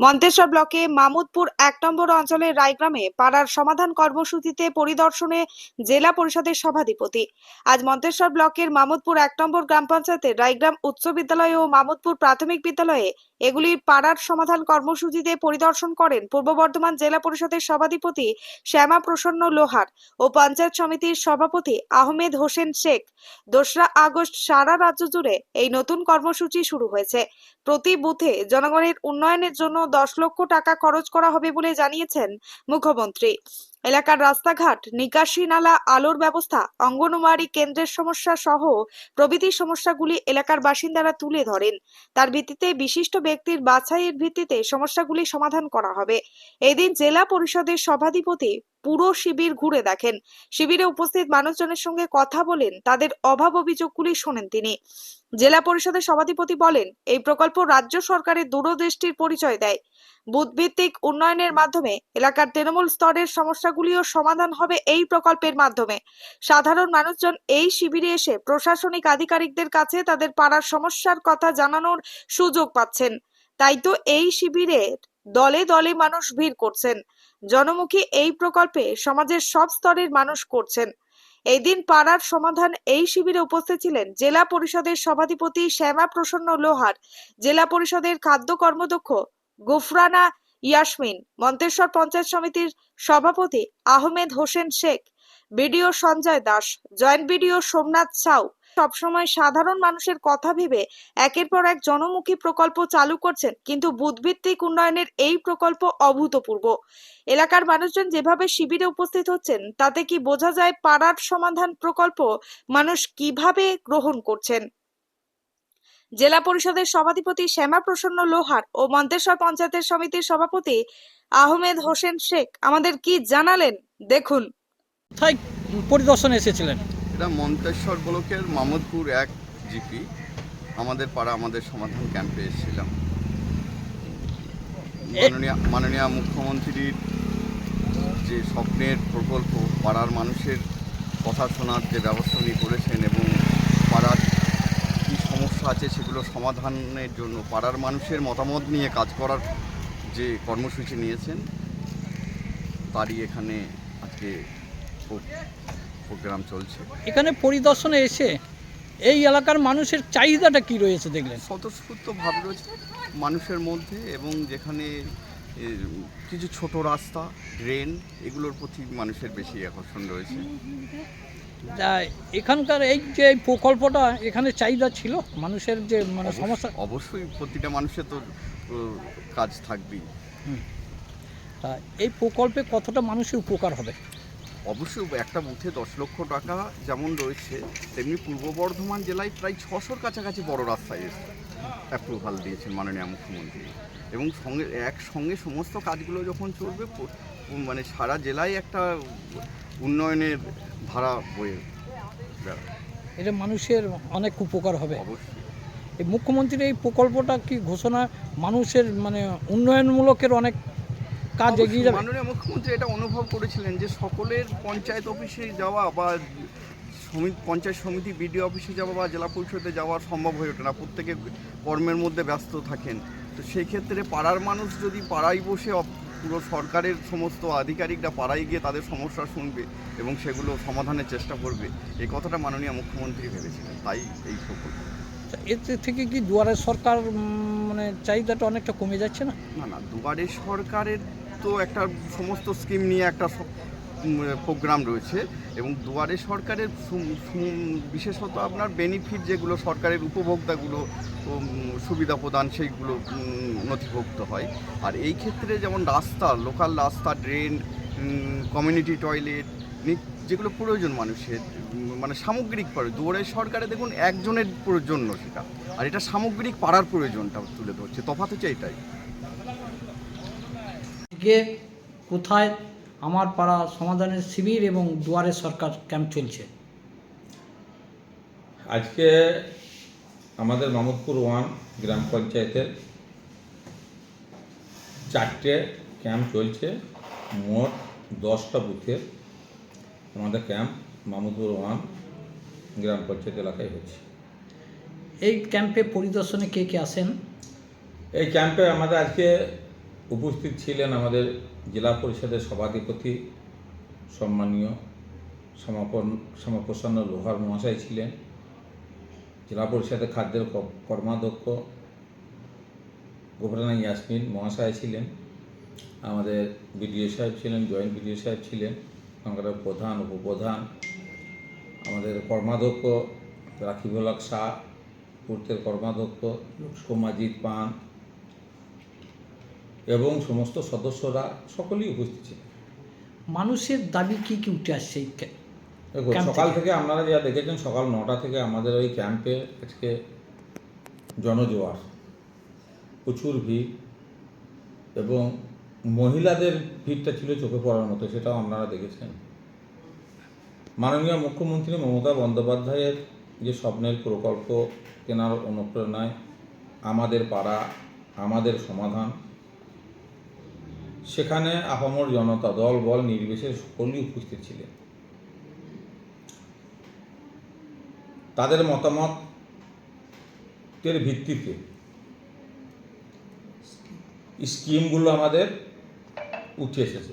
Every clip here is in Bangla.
মন্তেশ্বর ব্লকে মামুদপুর এক নম্বর অঞ্চলের রায়গ্রামে পাড়ার সমাধান কর্মসূচিতে পরিদর্শনে জেলা পরিষদের সভাধিপতি। আজ মন্তেশ্বর ব্লকের মামুদপুর এক নম্বর গ্রাম পঞ্চায়েতের রায়গ্রাম উচ্চ বিদ্যালয় ও মামুদপুর প্রাথমিক বিদ্যালয়ে এগুলির পাড়ার সমাধান কর্মসূচিতে পরিদর্শন করেন পূর্ব বর্ধমান জেলা পরিষদের সভাধিপতি শ্যামা প্রসন্ন লোহার ও পঞ্চায়েত সমিতির সভাপতি আহমেদ হোসেন শেখ। দোসরা আগস্ট সারা রাজ্য জুড়ে এই নতুন কর্মসূচি শুরু হয়েছে। প্রতি বুথে জনগণের উন্নয়নের জন্য দশ লক্ষ টাকা খরচ করা হবে বলে জানিয়েছেন মুখ্যমন্ত্রী। এলাকার রাস্তাঘাট, নিকাশি নালা, আলোর ব্যবস্থা, অঙ্গনওয়াড়ি কেন্দ্রের সমস্যা সহ প্রভৃতি সমস্যাগুলি এলাকার বাসিন্দারা তুলে ধরেন। তার ভিত্তিতে বিশিষ্ট ব্যক্তির বাছাইয়ের ভিত্তিতে সমস্যাগুলি সমাধান করা হবে। এদিন জেলা পরিষদের সভাধিপতি পুরো শিবির ঘুরে দেখেন। শিবিরে উপস্থিত মানুষজনের সঙ্গে কথা বলেন, তাদের অভাব অভিযোগগুলি শোনেন তিনি। জেলা পরিষদের সভাধিপতি বলেন, এই প্রকল্প রাজ্য সরকারের দূরদৃষ্টির পরিচয় দেয়। বুথভিত্তিক উন্নয়নের মাধ্যমে এলাকার তৃণমূল স্তরের সমস্যাগুলিও সমাধান হবে এই প্রকল্পের মাধ্যমে। সাধারণ মানুষজন এই শিবিরে এসে প্রশাসনিক আধিকারিকদের কাছে তাদের পাড়ার সমস্যার কথা জানানোর সুযোগ পাচ্ছেন। তাই তো এই শিবিরে দলে দলে মানুষ ভিড় করছেন। জনমুখী এই প্রকল্পে সমাজের সব স্তরের মানুষ করছেন। এই দিন পাড়ার সমাধান এই শিবিরে উপস্থিত ছিলেন জেলা পরিষদের সভাধিপতি শ্যামা প্রসন্ন লোহার, জেলা পরিষদের খাদ্য কর্মদক্ষ গুফরানা ইয়াসমিন, মন্তেশ্বর পঞ্চায়েত সমিতির সভাপতি Ahmed Hossain Sheikh, BDO Sanjay Das, joint BDO Somnath Shaw সবসময় সাধারণ মানুষের কথা ভেবে একের পর এক জনমুখী প্রকল্প চালু করছেন, কিন্তু বুথভিত্তিক উন্নয়নের এই প্রকল্প অভূতপূর্ব। এলাকার মানুষজন যেভাবে শিবিরে উপস্থিত হচ্ছেন, তাতে কি বোঝা যায় পাড়ার সমাধান প্রকল্প মানুষ কীভাবে গ্রহণ করছেন? জেলা পরিষদের সভাধিপতি শ্যামা প্রসন্ন লোহার ও মন্তেশ্বর পঞ্চায়েতের সমিতির সভাপতি আহমেদ হোসেন শেখ আমাদের কি জানালেন? দেখুন। পরিদর্শনে এসেছিলেন? এটা মন্তেশ্বর ব্লকের মামুদপুর এক জিপি। আমাদের পাড়া, আমাদের সমাধান ক্যাম্পে এসেছিলাম। মাননীয় মাননীয় মুখ্যমন্ত্রীর যে স্বপ্নের প্রকল্প, পাড়ার মানুষের কথা শোনার যে ব্যবস্থা উনি করেছেন এবং পাড়ার কী সমস্যা আছে সেগুলো সমাধানের জন্য পাড়ার মানুষের মতামত নিয়ে কাজ করার যে কর্মসূচি নিয়েছেন, তারই এখানে আজকে প্রোগ্রাম চলছে। এখানে পরিদর্শনে এসে এই এলাকার মানুষের চাহিদাটা কি রয়েছে দেখলেন? স্বতঃস্ফূর্ত ভাব রয়েছে মানুষের মধ্যে এবং যেখানে কিছু ছোট রাস্তা ড্রেন এগুলোর প্রতি মানুষের বেশি আকর্ষণ রয়েছে। তা এখানকার এই যে প্রকল্পটা এখানে চাহিদা ছিল মানুষের যে মানে সমস্যা? অবশ্যই প্রতিটা মানুষের তো কাজ থাকবেই। তা এই প্রকল্পে কতটা মানুষের উপকার হবে? অবশ্যই একটা বুথে দশ লক্ষ টাকা যেমন রয়েছে তেমনি পূর্ব বর্ধমান জেলায় প্রায় ছশোর কাছাকাছি বড় রাস্তায় অ্যাপ্রুভাল দিয়েছেন মাননীয় মুখ্যমন্ত্রী। এবং সঙ্গে একসঙ্গে সমস্ত কাজগুলো যখন চলবে মানে সারা জেলায় একটা উন্নয়নের ধারা বয়ে এটা মানুষের অনেক উপকার হবে। অবশ্যই। এই মুখ্যমন্ত্রীর এই প্রকল্পটা কি ঘোষণা মানুষের মানে উন্নয়নমূলকের অনেক কাজ এগিয়ে যাবে। মাননীয় মুখ্যমন্ত্রী এটা অনুভব করেছিলেন যে সকলের পঞ্চায়েত অফিসে যাওয়া বা পঞ্চায়েত সমিতি বিডিও অফিসে যাওয়া বা জেলা পরিষদে যাওয়া সম্ভব হয়ে ওঠে না। প্রত্যেকে কর্মের মধ্যে ব্যস্ত থাকেন। তো সেই ক্ষেত্রে পাড়ার মানুষ যদি পাড়ায় বসে পুরো সরকারের সমস্ত আধিকারিকরা পাড়ায় গিয়ে তাদের সমস্যা শুনবে এবং সেগুলো সমাধানের চেষ্টা করবে এই কথাটা মাননীয় মুখ্যমন্ত্রী ভেবেছিলেন। তাই এই প্রকল্প। তা এতে থেকে কি দুয়ারে সরকার মানে চাহিদাটা অনেকটা কমে যাচ্ছে না? না না দুবারে সরকারের তো একটা, সমস্ত স্কিম নিয়ে একটা প্রোগ্রাম রয়েছে এবং দুয়ারে সরকারের বিশেষত আপনার বেনিফিট যেগুলো সরকারের উপভোক্তাগুলো সুবিধা প্রদান সেইগুলো নথিভুক্ত হয়। আর এই ক্ষেত্রে যেমন রাস্তা লোকাল রাস্তা ড্রেন কমিউনিটি টয়লেট যেগুলো প্রয়োজন মানুষের মানে সামগ্রিক প্রয়োজন। দুয়ারে সরকারে দেখুন একজনের প্রয়োজন সেটা। আর এটা সামগ্রিক পাড়ার প্রয়োজনটা তুলে ধরছে। তফাৎ হচ্ছে এটাই। আজকে কোথায় আমার পাড়া সমাধানের শিবির এবং দুয়ারে সরকার ক্যাম্প চলছে? আজকে আমাদের মামুদপুর ওয়ান গ্রাম পঞ্চায়েতের চারটে ক্যাম্প চলছে। মোট দশটা বুথের আমাদের ক্যাম্প মামুদপুর ওয়ান গ্রাম পঞ্চায়েত এলাকায় হচ্ছে। এই ক্যাম্পে পরিদর্শনে কে কে আসেন এই ক্যাম্পে আমাদের আজকে উপস্থিত ছিলেন আমাদের জেলা পরিষদের সভাধিপতি সম্মানীয় সমাপন শ্যামাপ্রসন্ন লোহার মহাশয় ছিলেন, জেলা পরিষদের খাদ্যের কর্মাধ্যক্ষ গোবরানা ইয়াসমিন মহাশয় ছিলেন, আমাদের বিডিও সাহেব ছিলেন, জয়েন্ট বিডিও সাহেব ছিলেন ওখানকার প্রধান, উপপ্রধান, আমাদের কর্মাধ্যক্ষ রাখিবুল হক শাহ, পূর্তের কর্মাধ্যক্ষ সোমাজিৎ পান এবং সমস্ত সদস্যরা সকলেই উপস্থিত ছিলেন মানুষের দাবি কি কি উঠে আসছে সকাল থেকে। থেকে আপনারা যা দেখেছেন সকাল নটা থেকে আমাদের ওই ক্যাম্পে আজকে জনজোয়ার প্রচুর ভিড় এবং মহিলাদের ভিড়টা ছিল চোখে পড়ার মতো সেটাও আপনারা দেখেছেন মাননীয় মুখ্যমন্ত্রী মমতা বন্দ্যোপাধ্যায়ের যে স্বপ্নের প্রকল্প কেনার অনুপ্রেরণায় আমাদের পাড়া আমাদের সমাধান সেখানে আপামর জনতা দল, বল নির্বিশেষে সকলেই উপস্থিত ছিলেন। তাদের মতামতের ভিত্তিতে স্কিমগুলো আমাদের উঠে এসেছে।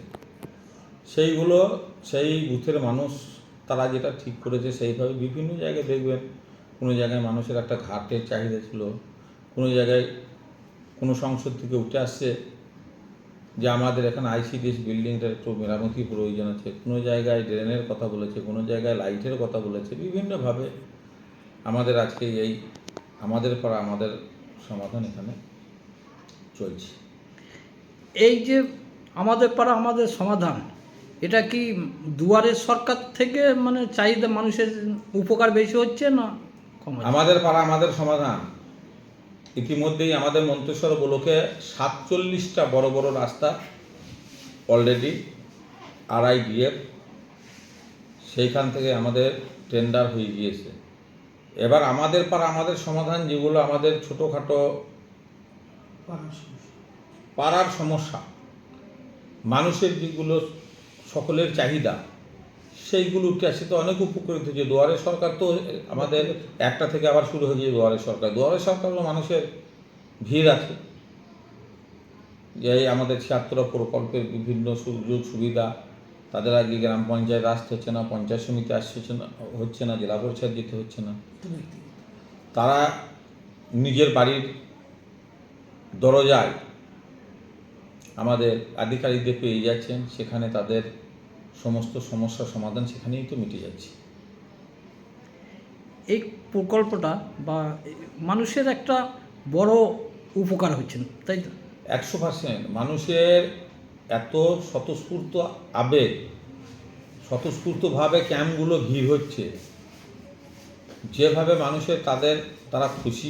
সেইগুলো, সেই বুথের মানুষ, তারা যেটা ঠিক করেছে সেইভাবে বিভিন্ন জায়গায় দেখবেন। কোনো জায়গায় মানুষের একটা ঘাটের চাহিদা ছিল, কোনো জায়গায় কোনো সংসদ থেকে উঠে আসছে। যে আমাদের এখানে আইসিডিএস বিল্ডিংটার একটু মেরামতি প্রয়োজন আছে। কোনো জায়গায় ড্রেনের কথা বলেছে কোনো জায়গায় লাইটের কথা বলেছে বিভিন্নভাবে আমাদের আজকে এই আমাদের পাড়া আমাদের সমাধান এখানে চলছে। এই যে আমাদের পাড়া আমাদের সমাধান এটা কি দুয়ারের সরকার থেকে মানে চাহিদা মানুষের উপকার বেশি হচ্ছে না আমাদের পাড়া আমাদের সমাধান। ইতিমধ্যেই আমাদের মন্তেশ্বর ব্লকে সাতচল্লিশটা বড় বড় রাস্তা অলরেডি আরআইডিএফ সেইখান থেকে আমাদের টেন্ডার হয়ে গিয়েছে। এবার আমাদের পাড়া, আমাদের সমাধান যেগুলো আমাদের ছোটোখাটো পাড়ার সমস্যা, মানুষের যেগুলো সকলের চাহিদা সেইগুলো উঠে আসছে তো অনেক উপকৃত হয়েছে দুয়ারে সরকার তো আমাদের একটা থেকে আবার শুরু হয়েছে দুয়ারে সরকার। দুয়ারে সরকার হলো মানুষের ভিড় আছে। যে আমাদের ছাত্র প্রকল্পের বিভিন্ন সুযোগ সুবিধা, তাদের আগে গ্রাম পঞ্চায়েত আসতে হচ্ছে না, পঞ্চায়েত সমিতি আসছে না, হচ্ছে না, জেলা পরিষদ দিতে হচ্ছে না। তারা নিজের বাড়ির দরজায় আমাদের আধিকারিকদের পেয়ে যাচ্ছেন। সেখানে তাদের সমস্ত সমস্যার সমাধান সেখানেই তো মিটে যাচ্ছে। এই প্রকল্পটা বা মানুষের একটা বড় উপকার হচ্ছে তাই তো? একশো পার্সেন্ট মানুষের এত স্বতঃস্ফূর্ত আবেগ স্বতঃস্ফূর্তভাবে ক্যাম্পগুলো ভিড় হচ্ছে যেভাবে মানুষের তাদের তারা খুশি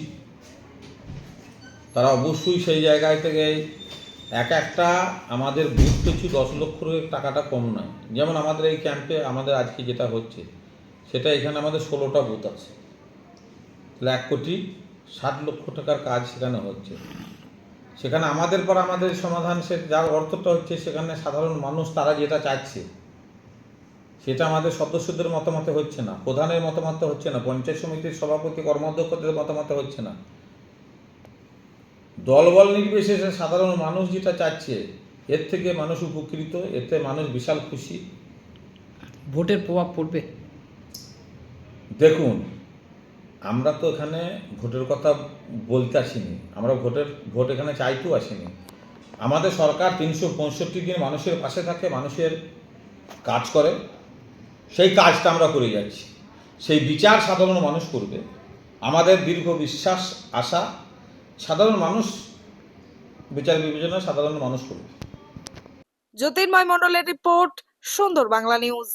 তারা অবশ্যই সেই জায়গায় থেকে এক একটা আমাদের বুথ পিছু দশ লক্ষ টাকাটা কম নয়। যেমন আমাদের এই ক্যাম্পে আমাদের আজকে যেটা হচ্ছে, সেটা এখানে আমাদের ষোলোটা বুথ আছে। তাহলে এক কোটি ষাট লক্ষ টাকার কাজ সেখানে হচ্ছে। সেখানে আমাদের পর আমাদের সমাধান, সে যার অর্থটা হচ্ছে সেখানে সাধারণ মানুষ তারা যেটা চাচ্ছে সেটা আমাদের সদস্যদের মতামতে হচ্ছে না। প্রধানের মতামতে হচ্ছে না। পঞ্চায়েত সমিতির সভাপতি, কর্মাধ্যক্ষদের মতামতে হচ্ছে না। দলবল নির্বিশেষে সাধারণ মানুষ যেটা চাচ্ছে এর থেকে মানুষ উপকৃত এতে মানুষ বিশাল খুশি। ভোটের প্রভাব পড়বে? দেখুন আমরা তো এখানে ভোটের কথা বলতে আসিনি। আমরা ভোটের ভোট এখানে চাইতেও আসিনি। আমাদের সরকার তিনশো পঁয়ষট্টি দিন মানুষের পাশে থাকে মানুষের কাজ করে। সেই কাজটা আমরা করে যাচ্ছি। সেই বিচার সাধারণ মানুষ করবে। আমাদের দীর্ঘ বিশ্বাস আশা সাধারণ মানুষ বিচার বিবেচনা সাধারণ মানুষ করবে। জ্যোতির্ময় মণ্ডলের রিপোর্ট সুন্দর বাংলা নিউজ।